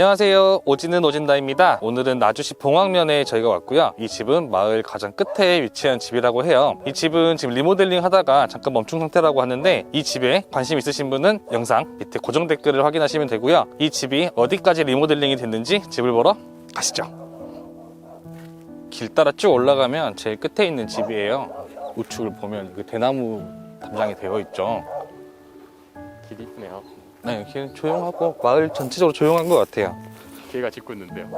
안녕하세요. 오지는 오진다입니다. 오늘은 나주시 봉황면에 저희가 왔고요. 이 집은 마을 가장 끝에 위치한 집이라고 해요. 이 집은 지금 리모델링 하다가 잠깐 멈춘 상태라고 하는데 이 집에 관심 있으신 분은 영상 밑에 고정 댓글을 확인하시면 되고요. 이 집이 어디까지 리모델링이 됐는지 집을 보러 가시죠. 길 따라 쭉 올라가면 제일 끝에 있는 집이에요. 우측을 보면 그 대나무 담장이 되어 있죠. 길이 이쁘네요. 네, 길 조용하고 마을 전체적으로 조용한 것 같아요. 개가 짖고 있는데요.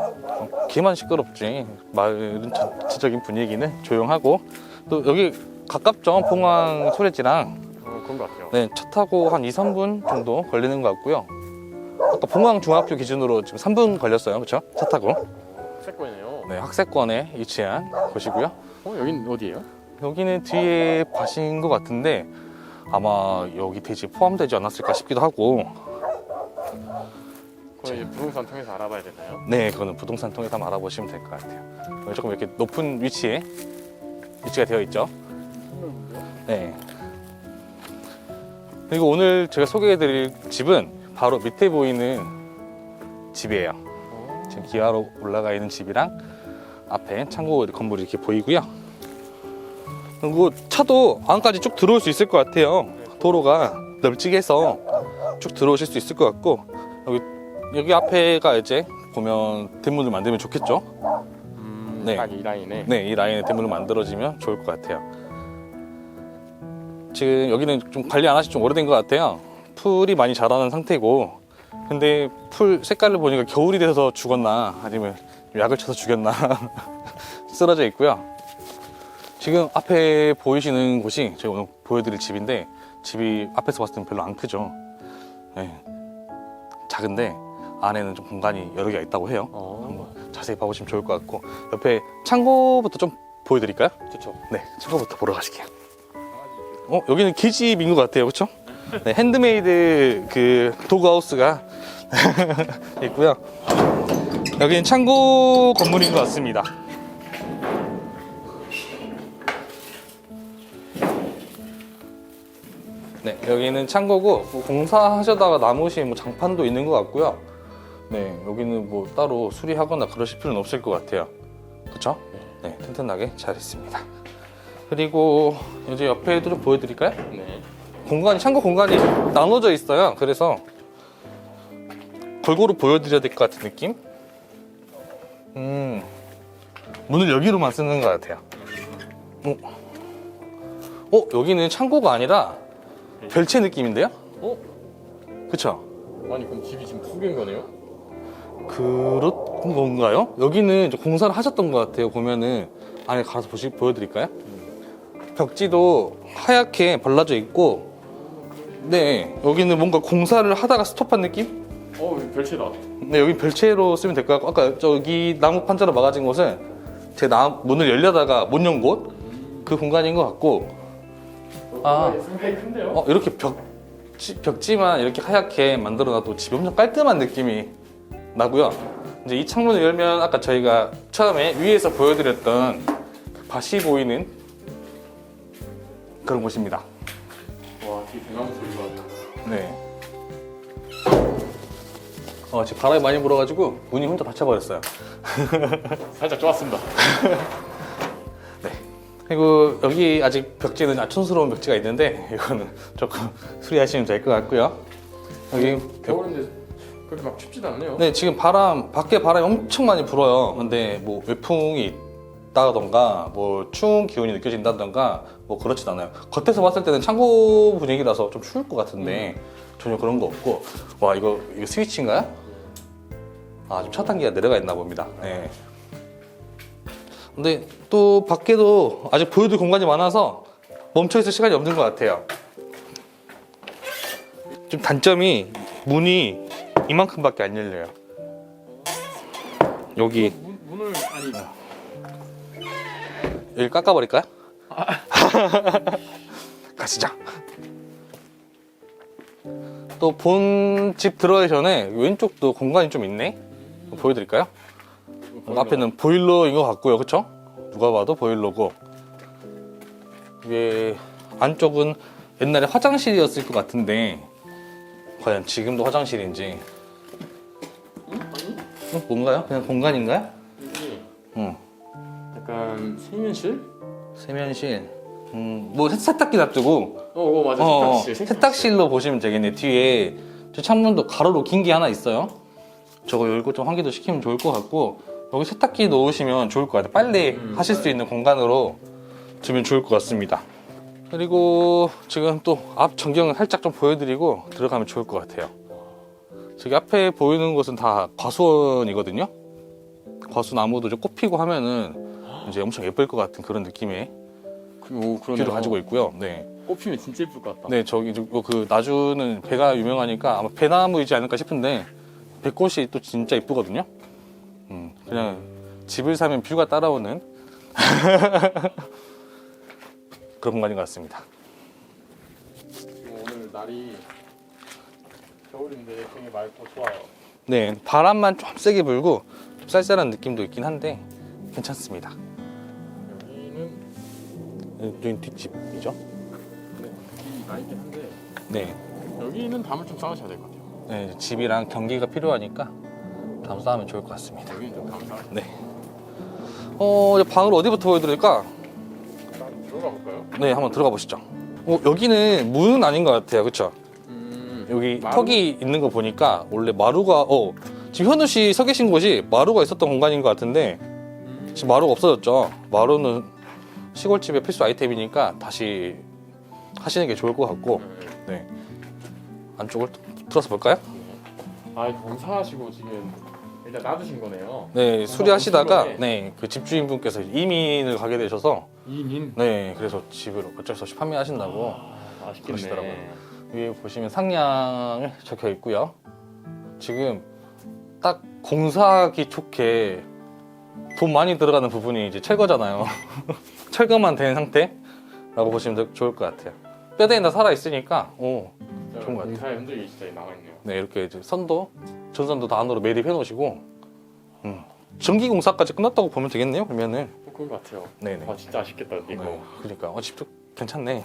귀만 시끄럽지. 마을은 전체적인 분위기는 조용하고 또 여기 가깝죠. 봉황 소래지랑 어, 그런 것 같아요. 네, 차 타고 한 2, 3분 정도 걸리는 것 같고요. 아까 봉황 중학교 기준으로 지금 3분 걸렸어요. 그렇죠? 차 타고. 색고이네요. 네, 학세권에 위치한 곳이고요. 어, 여긴 어디예요? 여기는 뒤에 밭인 것 같은데 아마 여기 돼지 포함되지 않았을까 싶기도 하고 그럼 이제 부동산 통해서 알아봐야 되나요? 네, 그거는 부동산 통해서 한번 알아보시면 될 것 같아요. 조금 이렇게 높은 위치에 위치가 되어 있죠. 네. 그리고 오늘 제가 소개해드릴 집은 바로 밑에 보이는 집이에요. 어, 지금 기아로 올라가 있는 집이랑 앞에 창고 건물이 이렇게 보이고요. 그리고 차도 안까지 쭉 들어올 수 있을 것 같아요. 도로가 널찍해서 쭉 들어오실 수 있을 것 같고 여기 여기 앞에가 이제 보면 대문을 만들면 좋겠죠. 음, 네. 딱이 라인에. 네, 이 라인에 대문을 만들어지면 좋을 것 같아요. 지금 여기는 좀 관리 안 하시 좀 오래된 것 같아요. 풀이 많이 자라는 상태고, 근데 풀 색깔을 보니까 겨울이 돼서 죽었나, 아니면 약을 쳐서 죽였나, 쓰러져 있고요. 지금 앞에 보이시는 곳이 제가 오늘 보여드릴 집인데, 집이 앞에서 봤을 때는 별로 안 크죠. 네. 작은데, 안에는 좀 공간이 여러 개가 있다고 해요. 어, 한번 자세히 봐보시면 좋을 것 같고 옆에 창고부터 좀 보여드릴까요? 좋죠. 네, 창고부터 보러 가실게요. 어, 여기는 개집인 것 같아요, 그렇죠? 네, 핸드메이드 그 도그하우스가 있고요. 여기는 창고 건물인 것 같습니다. 네, 여기는 창고고 뭐 공사하셔다가 남으신 뭐 장판도 있는 것 같고요. 네, 여기는 뭐 따로 수리하거나 그러실 필요는 없을 것 같아요. 그렇죠? 네, 튼튼하게 잘 있습니다. 그리고 이제 옆에도 좀 보여드릴까요? 네. 공간이 창고 공간이 나눠져 있어요. 그래서 골고루 보여드려야 될 것 같은 느낌? 음, 문을 여기로만 쓰는 것 같아요. 어, 어 여기는 창고가 아니라 별채 느낌인데요? 어? 그쵸? 아니 그럼 집이 지금 두 개인 거네요? 그런 건가요? 여기는 이제 공사를 하셨던 것 같아요. 보면은 안에 가서 보시 보여드릴까요? 벽지도 하얗게 발라져 있고, 네 여기는 뭔가 공사를 하다가 스톱한 느낌? 어, 별채다. 네 여기 별채로 쓰면 될 것 같고 아까 저기 나무 판자로 막아진 곳은 제 나, 문을 열려다가 못 연 곳 그 공간인 것 같고 아. 상당히 큰데요? 어, 이렇게 벽지, 벽지만 이렇게 하얗게 만들어놔도 집이 엄청 깔끔한 느낌이 나고요. 이제 이 창문을 열면 아까 저희가 처음에 위에서 보여드렸던 그 밭이 보이는 그런 곳입니다. 와, 뒤에 대나무 소리가. 네. 어, 지금 바람이 많이 불어가지고 문이 혼자 닫혀버렸어요. 살짝 좋았습니다. 그리고 여기 아직 벽지는 아촌스러운 벽지가 있는데 이거는 조금 수리하시면 될 것 같고요. 여기 겨울인데 그렇게 막 춥지도 않네요. 네, 지금 바람, 밖에 바람이 엄청 많이 불어요. 근데 뭐 외풍이 있다던가, 뭐 추운 기운이 느껴진다던가, 뭐 그렇진 않아요. 겉에서 봤을 때는 창고 분위기라서 좀 추울 것 같은데, 전혀 그런 거 없고, 와, 이거, 이거 스위치인가요? 아, 좀 차단기가 내려가 있나 봅니다. 네. 근데 또 밖에도 아직 보여줄 공간이 많아서 멈춰있을 시간이 없는 것 같아요. 좀 단점이 문이 이만큼밖에 안 열려요. 여기 문, 문을 아니 여기 깎아버릴까요? 가시죠. 또본 집 들어가기 전에 왼쪽도 공간이 좀 있네. 보여드릴까요? 앞에는 보일러인 것 같고요, 그렇죠? 누가 봐도 보일러고 이게 안쪽은 옛날에 화장실이었을 것 같은데 과연 지금도 화장실인지 어, 뭔가요? 그냥 공간인가요? 응. 약간 세면실? 세면실. 음, 뭐 세- 세탁기 놔두고 어, 어 맞아 어, 세탁실. 세탁실로 보시면 되겠네. 뒤에 저 창문도 가로로 긴 게 하나 있어요. 저거 열고 좀 환기도 시키면 좋을 것 같고 여기 세탁기 놓으시면 좋을 것 같아요. 빨래 음, 하실 수 있는 공간으로 두면 좋을 것 같습니다. 그리고 지금 또 앞 전경을 살짝 좀 보여드리고 들어가면 좋을 것 같아요. 저기 앞에 보이는 곳은 다 과수원이거든요. 과수나무도 좀 꽃피고 하면은 이제 엄청 예쁠 것 같은 그런 느낌의 그, 오. 뷰를 가지고 있고요. 네. 꽃피면 진짜 예쁠 것 같다. 네, 저기 저- 그 나주는 배가 유명하니까 아마 배나무이지 않을까 싶은데 배꽃이 또 진짜 이쁘거든요. 음, 그냥 집을 사면 뷰가 따라오는 그런 공간인 것 같습니다. 뭐 오늘 날이 겨울인데 되게 맑고 좋아요. 네, 바람만 좀 세게 불고 좀 쌀쌀한 느낌도 있긴 한데 괜찮습니다. 여기는 여기 뒷집이죠? 네, 이 나있긴 한데 네, 여기는 담을 좀 쌓으셔야 될 것 같아요. 네, 집이랑 경기가 필요하니까 담 쌓으면 좋을 것 같습니다. 네. 어, 이제 방을 어디부터 보여드릴까? 돼. 들어가 볼까요? 네, 한번 들어가 보시죠. 어, 여기는 문은 아닌 것 같아요. 그쵸? 음, 여기 마루? 턱이 있는 거 보니까 원래 마루가, 어, 지금 현우 씨 서 계신 곳이 마루가 있었던 공간인 것 같은데 음, 지금 마루가 없어졌죠. 마루는 시골집의 필수 아이템이니까 다시 하시는 게 좋을 것 같고, 네. 안쪽을 들어서 볼까요? 아, 이거 공사하시고 지금 일단 놔두신 거네요. 네, 수리하시다가. 네, 그 집주인분께서 이민을 가게 되셔서, 이민. 네, 그래서 집을 어쩔 수 없이 판매하신다고 아, 아쉽겠네. 그러시더라고요. 위에 보시면 상향 적혀 있고요. 지금 딱 공사하기 좋게 돈 많이 들어가는 부분이 이제 철거잖아요. 철거만 된 상태라고 보시면 더 좋을 것 같아요. 뼈대는 다 살아 있으니까, 오, 좋은 것 같아요. 흔적이 진짜 남아있네요. 네 이렇게 이제 선도, 전선도 다 안으로 매립해 놓으시고, 음, 전기 공사까지 끝났다고 보면 되겠네요. 그러면은, 어, 그런 것 같아요. 네네. 아, 진짜 아쉽겠다, 이거. 네, 그러니까 어, 집도 괜찮네.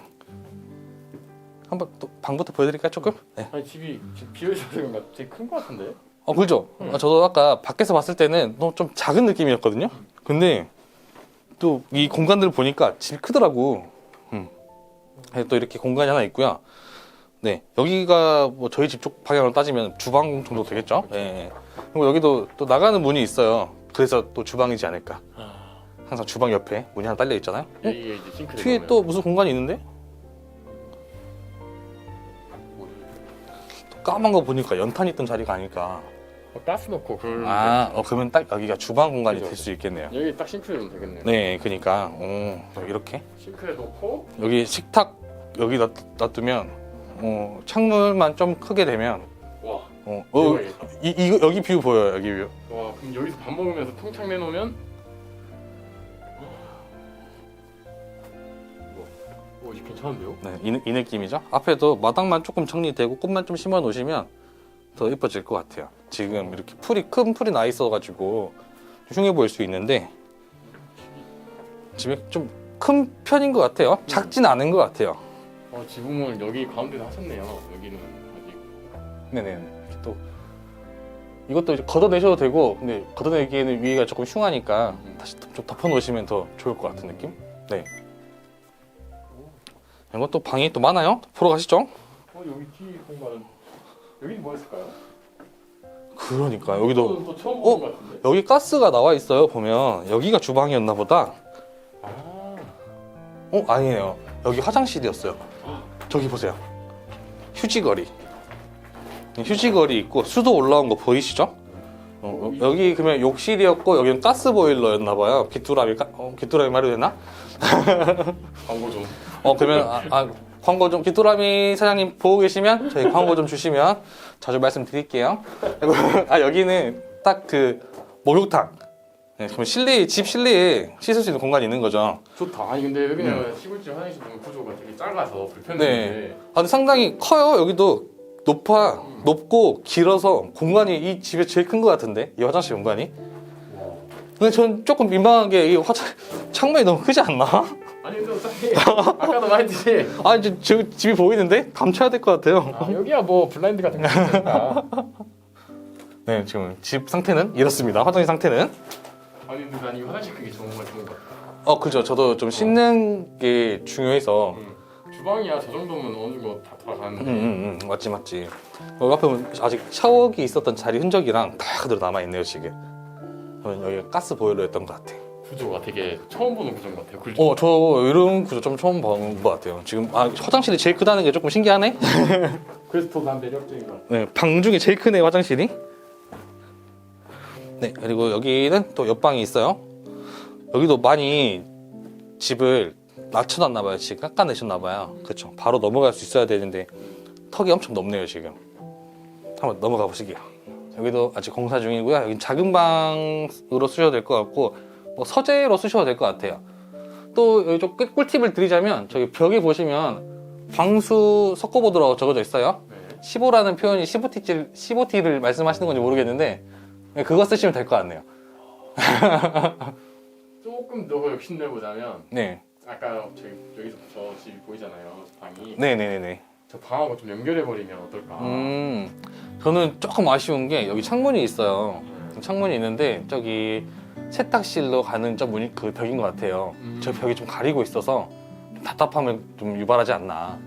한번 또 방부터 보여드릴까요 조금? 네. 아니, 집이 비어있어서 그런가 되게 큰 것 같은데? 어 그죠? 아, 저도 아까 밖에서 봤을 때는 너무 좀 작은 느낌이었거든요. 근데 또 이 공간들을 보니까 집이 크더라고. 또 이렇게 공간이 하나 있고요. 네 여기가 뭐 저희 집 쪽 방향으로 따지면 주방 정도 되겠죠? 네. 그리고 여기도 또 나가는 문이 있어요. 그래서 또 주방이지 않을까. 아, 항상 주방 옆에 문이 하나 딸려 있잖아요. 어? 여기에 이제 싱크대 뒤에 넣으면 또 무슨 공간이 있는데? 뭐, 또 까만 거 보니까 연탄 있던 자리가 아닐까. 어, 가스 넣고 그걸 아, 어, 그러면 딱 여기가 주방 공간이 그죠. 될 수 있겠네요. 여기 딱 싱크대 넣으면 되겠네요. 네, 그러니까 오, 이렇게 싱크대 넣고 여기 식탁 여기 놔, 놔두면 어, 창문만 좀 크게 되면 와, 어, 어, 대박이겠다. 이, 이거 여기 뷰 보여요, 여기 뷰. 와, 그럼 여기서 밥 먹으면서 통창 내놓으면 이거 괜찮은데요? 네, 이, 이 느낌이죠. 앞에도 마당만 조금 정리되고 꽃만 좀 심어 놓으시면 더 예뻐질 것 같아요. 지금 이렇게 풀이 큰 풀이 나 있어가지고 흉해 보일 수 있는데 집에 좀 큰 편인 것 같아요. 작진 않은 것 같아요. 어, 지붕을 여기 가운데 하셨네요. 여기는 아직 네네. 또 이것도 이제 걷어내셔도 되고, 근데 걷어내기에는 위가 조금 흉하니까 다시 좀 덮어 놓으시면 더 좋을 것 같은 느낌. 네. 이것도 방이 또 많아요. 보러 가시죠. 어, 여기 뒤 공간은 여기는 뭐 했을까요? 그러니까 여기도 또 처음 보는 것 같은데. 여기 가스가 나와 있어요. 보면 여기가 주방이었나 보다. 아, 어 아니에요. 여기 화장실이었어요. 저기 보세요. 휴지거리. 휴지거리 있고 수도 올라온 거 보이시죠? 어, 어, 여기 그러면 욕실이었고 여기는 가스 보일러였나 봐요. 귀뚜라미 가, 어, 귀뚜라미 말이 되나? 광고 좀. 어 그러면 아, 아, 광고 좀 귀뚜라미 사장님 보고 계시면 저희 광고 좀 주시면 자주 말씀드릴게요. 아 여기는 딱 그 목욕탕. 네, 그럼 실내 집 실내에 씻을 수 있는 공간이 있는 거죠. 좋다. 아니 근데 여기는 시골집 화장실 보면 구조가 되게 작아서 불편했는데 네. 아, 근데 상당히 커요. 여기도 높아, 높고 길어서 공간이 이 집에 제일 큰 것 같은데 이 화장실 공간이. 와. 근데 전 조금 민망한 게 이 화장 창문이 너무 크지 않나? 아니 근데 어차피 아까도 말했듯이 아 이제 저, 집이 보이는데 감춰야 될 것 같아요. 아, 여기야 뭐 블라인드 같은 거 있으니까 네, 지금 집 상태는 이렇습니다. 화장실 상태는. 아니 근데 난이 화장실 크기 정말 좋은 것 같아. 어, 그죠. 저도 좀 씻는 게 중요해서. 응. 주방이야 저 정도면 어느 정도 다 돌아가는데. 응, 응, 응. 맞지, 맞지. 여기 앞에 보면 아직 샤워기 있었던 자리 흔적이랑 다 그대로 남아 있네요, 지금. 저는 여기가 가스 보일러였던 것 같아. 구조가 되게 처음 보는 구조인 것 같아요. 굴조. 어, 저 이런 구조 좀 처음 본것 같아요. 지금, 아, 화장실이 제일 크다는 게 조금 신기하네? 그래서 더 난 매력적인 것 같아. 네, 방 중에 제일 크네 화장실이. 네, 그리고 여기는 또 옆방이 있어요. 여기도 많이 집을 낮춰놨나 봐요. 지금 깎아내셨나 봐요. 그렇죠. 바로 넘어갈 수 있어야 되는데 턱이 엄청 높네요 지금. 한번 넘어가 보시게요. 여기도 아직 공사 중이고요. 여기 작은 방으로 쓰셔도 될 것 같고 뭐 서재로 쓰셔도 될 것 같아요. 또 여기 좀 꿀- 꿀팁을 드리자면 저기 벽에 보시면 방수 석고보드라고 적어져 있어요. 네. 15라는 표현이 15T를, 15T를 말씀하시는 건지 모르겠는데 네, 그거 쓰시면 될 것 같네요. 조금 더 욕심내보자면 네. 아까 저기 여기서부터 집이 보이잖아요. 방이. 네네네네. 저 방하고 좀 연결해버리면 어떨까? 음, 저는 조금 아쉬운 게 여기 창문이 있어요. 창문이 있는데 저기 세탁실로 가는 저 문이 그 벽인 것 같아요. 음. 저 벽이 좀 가리고 있어서 좀 답답함을 좀 유발하지 않나.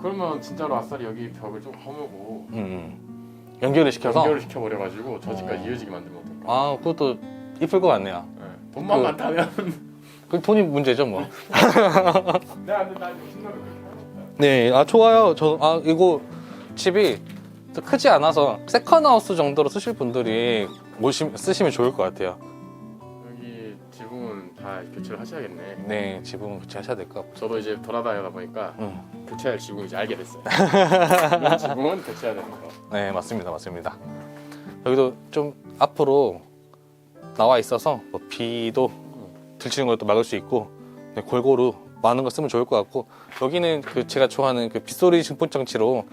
그러면 진짜로 아싸리 여기 벽을 좀 허무고 음, 음. 연결을 시켜서 연결을 시켜버려가지고 저 집까지 어. 이어지게 만들면 어떨까? 아 그것도 이쁠 것 같네요. 네. 돈만 그- 많다면 그 돈이 문제죠 뭐. 내가 안돼 나 욕심나면 그렇게 하겠다. 네, 아 좋아요. 저 아 이거 집이 또 크지 않아서 세컨 하우스 정도로 쓰실 분들이 모시, 쓰시면 좋을 것 같아요. 다 교체를 하셔야겠네. 네, 지붕은 교체하셔야 될 것 같고. 저도 이제 돌아다니다 보니까 응. 교체할 지붕을 이제 알게 됐어요. 이런 지붕은 교체해야 되는 거. 네, 맞습니다, 맞습니다. 여기도 좀 앞으로 나와 있어서 뭐 비도 들치는 것도 막을 수 있고 네, 골고루 많은 거 쓰면 좋을 것 같고 여기는 그 제가 좋아하는 그 빗소리 증폭 장치로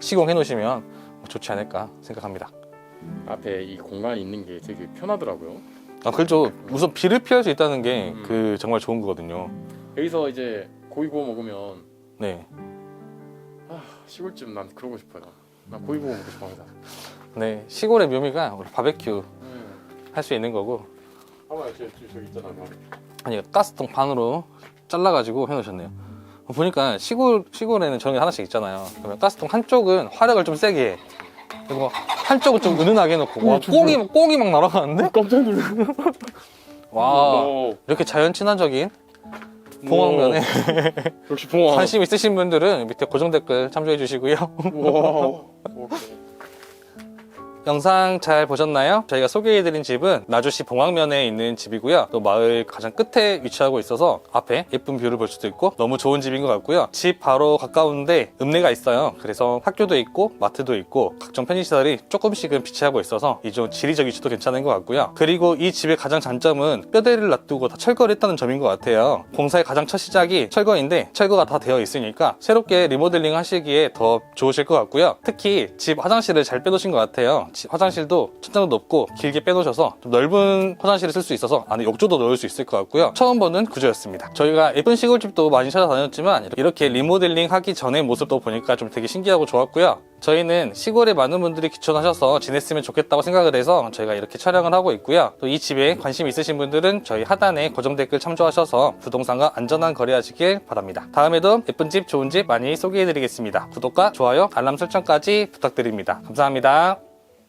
시공해 놓으시면 좋지 않을까 생각합니다. 앞에 이 공간이 있는 게 되게 편하더라고요. 아, 그렇죠. 우선 비를 피할 수 있다는 게 음. 그 정말 좋은 거거든요. 여기서 이제 고기 구워 먹으면 네. 아, 시골집 난 그러고 싶어요. 나 고기 구워 먹고 싶어 항상. 네. 시골의 묘미가 우리 바베큐 음. 할 수 있는 거고 저, 저, 저기 있잖아. 요 아니 가스통 반으로 잘라가지고 해놓으셨네요. 보니까 시골 시골에는 저런 게 하나씩 있잖아요. 그러면 가스통 한쪽은 화력을 좀 세게 해. 그리고 한쪽은 좀 은은하게 해놓고 와 꽁이 꽁이 막 날아가는데? 깜짝 놀랐어. 와 오, 이렇게 자연 친화적인 봉황면에 역시 봉황. 관심 있으신 분들은 밑에 고정 댓글 참조해 주시고요. 와. 영상 잘 보셨나요? 저희가 소개해드린 집은 나주시 봉황면에 있는 집이고요. 또 마을 가장 끝에 위치하고 있어서 앞에 예쁜 뷰를 볼 수도 있고 너무 좋은 집인 것 같고요. 집 바로 가까운데 읍내가 있어요. 그래서 학교도 있고 마트도 있고 각종 편의시설이 조금씩은 비치하고 있어서 이 좀 지리적 위치도 괜찮은 것 같고요. 그리고 이 집의 가장 장점은 뼈대를 놔두고 다 철거를 했다는 점인 것 같아요. 공사의 가장 첫 시작이 철거인데 철거가 다 되어 있으니까 새롭게 리모델링 하시기에 더 좋으실 것 같고요. 특히 집 화장실을 잘 빼놓으신 것 같아요. 집 화장실도 천장도 높고 길게 빼놓으셔서 좀 넓은 화장실을 쓸 수 있어서 안에 욕조도 넣을 수 있을 것 같고요. 처음 보는 구조였습니다. 저희가 예쁜 시골집도 많이 찾아다녔지만 이렇게 리모델링 하기 전의 모습도 보니까 좀 되게 신기하고 좋았고요. 저희는 시골에 많은 분들이 귀촌하셔서 지냈으면 좋겠다고 생각을 해서 저희가 이렇게 촬영을 하고 있고요. 또 이 집에 관심 있으신 분들은 저희 하단에 고정 댓글 참조하셔서 부동산과 안전한 거래하시길 바랍니다. 다음에도 예쁜 집, 좋은 집 많이 소개해드리겠습니다. 구독과 좋아요, 알람 설정까지 부탁드립니다. 감사합니다.